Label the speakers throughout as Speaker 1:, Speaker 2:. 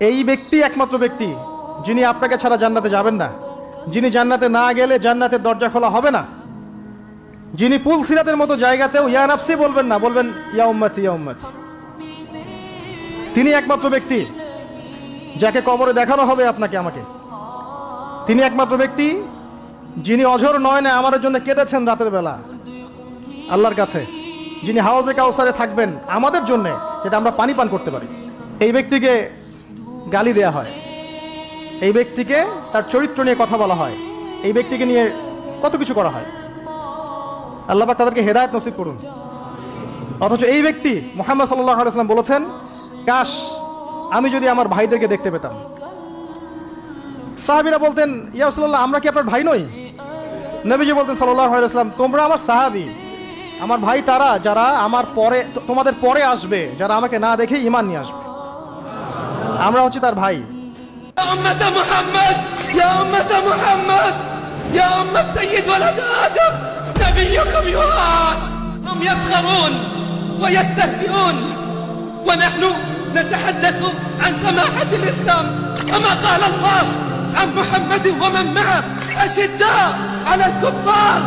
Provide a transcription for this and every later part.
Speaker 1: এই ব্যক্তি একমাত্র ব্যক্তি, যিনি আপনাকে ছাড়া জান্নাতে যাবেন না। যিনি জান্নাতে না গেলে জান্নাতের দরজা খোলা হবে না। যিনি পুল সিরাতের মতো জায়গাতেও ইয়া নাফসি বলবেন না, বলবেন ইয়া উম্মতি ইয়া উম্মতি। তিনি একমাত্র ব্যক্তি, যাকে কবরে দেখানো হবে আপনাকে, আমাকে। তিনি একমাত্র ব্যক্তি, যিনি অঝর নয়নে আমার জন্য কেটেছেন রাতের বেলা। আল্লাহর কাছে, যিনি হাউজে কাউসারে থাকবেন আমাদের জন্য, যাতে আমরা পানি পান করতে পারি। এই ব্যক্তিকে গালি দেয়া হয়। এই ব্যক্তিকে তার চরিত্র নিয়ে কথা বলা হয়। এই ব্যক্তিকে নিয়ে কত কিছু করা হয়। আল্লাহ তাদেরকে হেদায়ত নসিব করুন। অথচ এই ব্যক্তি মোহাম্মদ আলাইসাল্লাম বলেছেন, কাশ, আমি যদি আমার ভাইদেরকে দেখতে পেতাম। সাহাবিরা বলতেন ইয়াসল্লাহ আমরা কি আপনার ভাই নই? নবীজি বলতেন সাল্লাহ আলাইসাল্লাম তোমরা আমার সাহাবি। আমার ভাই তারা, যারা আমার পরে, তোমাদের পরে আসবে, যারা আমাকে না দেখে ইমান নিয়ে আসবে। আমরা হচ্ছে তার ভাই
Speaker 2: يا أمة محمد يا أمة محمد يا أمة سيد ولد آدم نبيكم يهان هم يسخرون ويستهزئون ونحن نتحدث عن سماحة الإسلام كما قال الله عن محمد ومن معه أشداء على الكفار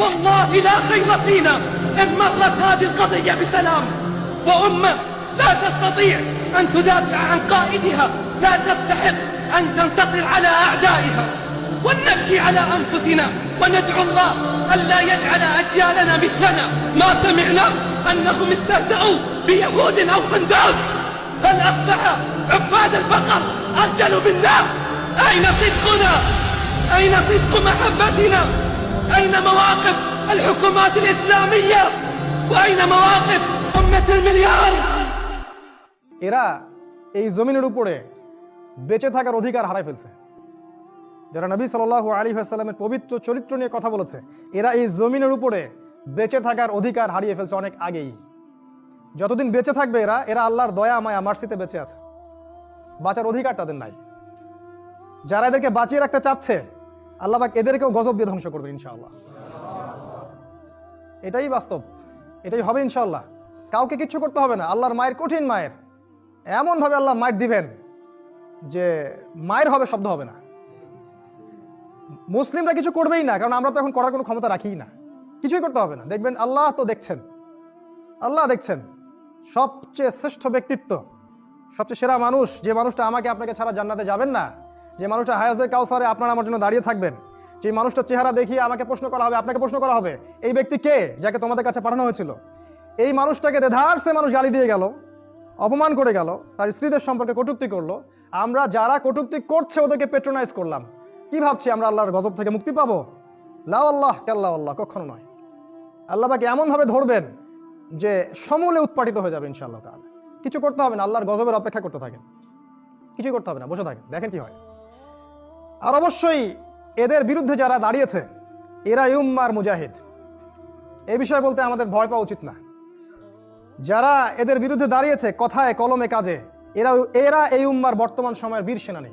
Speaker 2: والله لا خير فينا إن مرت هذه القضية بسلام وأمة لا تستطيع أن تدافع عن قائدها. لا تستحق أن تنتصر على أعدائها. ولنبكي على أنفسنا وندعو الله ألا يجعل أجيالنا مثلنا. ما سمعنا أنهم استهزأوا بيهود أو قنداس. هل أصبح عباد البقر أخجل بالله أين صدقنا؟ أين صدق محبتنا؟ أين مواقف الحكومات الإسلامية؟ وأين مواقف أمة المليار؟
Speaker 1: এরা এই জমিনের উপরে বেঁচে থাকার অধিকার হারাই ফেলছে। যারা নবী সাল আলী সাল্লামের পবিত্র চরিত্র নিয়ে কথা বলেছে, এরা এই জমিনের উপরে বেঁচে থাকার অধিকার হারিয়ে ফেলছে অনেক আগেই। যতদিন বেঁচে থাকবে এরা এরা আল্লাহর দয়া, মায়া, মার্সিতে বেঁচে আছে। বাঁচার অধিকার তাদের নাই। যারা এদেরকে বাঁচিয়ে রাখতে চাচ্ছে, আল্লাহ পাক এদেরকেও গজব দিয়ে ধ্বংস করবে ইনশাআল্লাহ। এটাই বাস্তব। এটাই হবে ইনশাআল্লাহ। কাউকে কিচ্ছু করতে হবে না। আল্লাহর মায়ের কঠিন মায়ের। এমনভাবে আল্লাহ মায়ের দিবেন যে মায়ের হবে, শব্দ হবে না। মুসলিমরা কিছু করবেই না, কারণ আমরা তো এখন করার কোনো ক্ষমতা রাখিই না। কিছুই করতে হবে না। দেখবেন আল্লাহ তো দেখছেন। আল্লাহ দেখছেন। সবচেয়ে শ্রেষ্ঠ ব্যক্তিত্ব, সবচেয়ে সেরা মানুষ, যে মানুষটা আমাকে আপনাকে ছাড়া জান্নাতে যাবেন না, যে মানুষটা হায়াজের কাউসারে আপনার আমার জন্য দাঁড়িয়ে থাকবেন, যে মানুষটার চেহারা দেখিয়ে আমাকে প্রশ্ন করা হবে, আপনাকে প্রশ্ন করা হবে, এই ব্যক্তি কে যাকে তোমাদের কাছে পাঠানো হয়েছিল? এই মানুষটাকে দেধার সে মানুষ গালি দিয়ে গেল। অপমান করে গেল, তার স্ত্রীদের সম্পর্কে কটূক্তি করল। আমরা যারা কটূক্তি করছে ওদেরকে পেট্রোনাইজ করলাম। কি ভাবছি আমরা আল্লাহর গজব থেকে মুক্তি পাবো? লাউ আল্লাহ কাল্লাহ আল্লাহ কখনো নয়। আল্লাহ পাকে এমনভাবে ধরবেন যে সমূলে উৎপাটিত হয়ে যাবে ইনশাআল্লাহ তাহলে কিছু করতে হবে না, আল্লাহর গজবের অপেক্ষা করতে থাকেন। কিছু করতে হবে না, বসে থাকেন, দেখেন কি হয়। আর অবশ্যই এদের বিরুদ্ধে যারা দাঁড়িয়েছে এরা ইউম্মার মুজাহিদ। এ বিষয়ে বলতে আমাদের ভয় পাওয়া উচিত না। যারা এদের বিরুদ্ধে দাঁড়িয়েছে কথায় কলমে কাজে এরা এরা এই উম্মার বর্তমান সময়ের বীর সেনানী।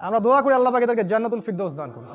Speaker 1: আমরা দোয়া করি আল্লাহ পাকে এদেরকে জান্নাতুল ফিরদৌস দান করুন।